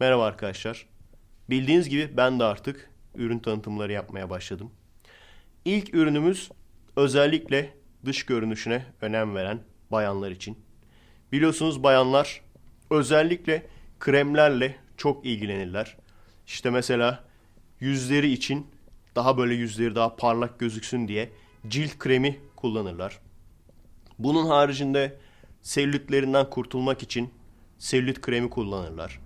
Merhaba arkadaşlar. Bildiğiniz gibi ben de artık ürün tanıtımları yapmaya başladım. İlk ürünümüz özellikle dış görünüşüne önem veren bayanlar için. Biliyorsunuz bayanlar özellikle kremlerle çok ilgilenirler. İşte mesela yüzleri için daha böyle yüzleri daha parlak gözüksün diye cilt kremi kullanırlar. Bunun haricinde selülitlerinden kurtulmak için selülit kremi kullanırlar.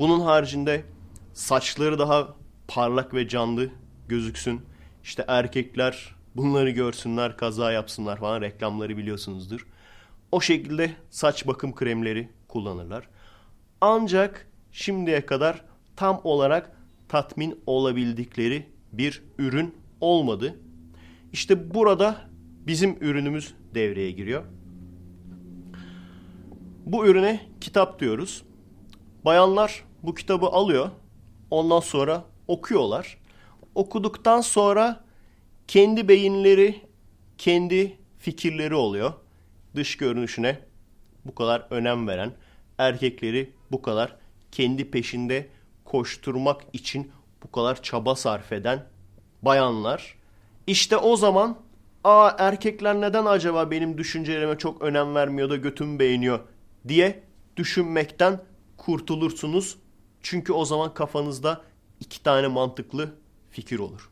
Bunun haricinde saçları daha parlak ve canlı gözüksün. İşte erkekler bunları görsünler, kaza yapsınlar falan reklamları biliyorsunuzdur. O şekilde saç bakım kremleri kullanırlar. Ancak şimdiye kadar tam olarak tatmin olabildikleri bir ürün olmadı. İşte burada bizim ürünümüz devreye giriyor. Bu ürüne kitap diyoruz. Bayanlar bu kitabı alıyor. Ondan sonra okuyorlar. Okuduktan sonra kendi beyinleri, kendi fikirleri oluyor. Dış görünüşüne bu kadar önem veren, erkekleri bu kadar kendi peşinde koşturmak için bu kadar çaba sarf eden bayanlar. İşte o zaman aa erkekler neden acaba benim düşüncelerime çok önem vermiyor da götümü beğeniyor diye düşünmekten kurtulursunuz. Çünkü o zaman kafanızda iki tane mantıklı fikir olur.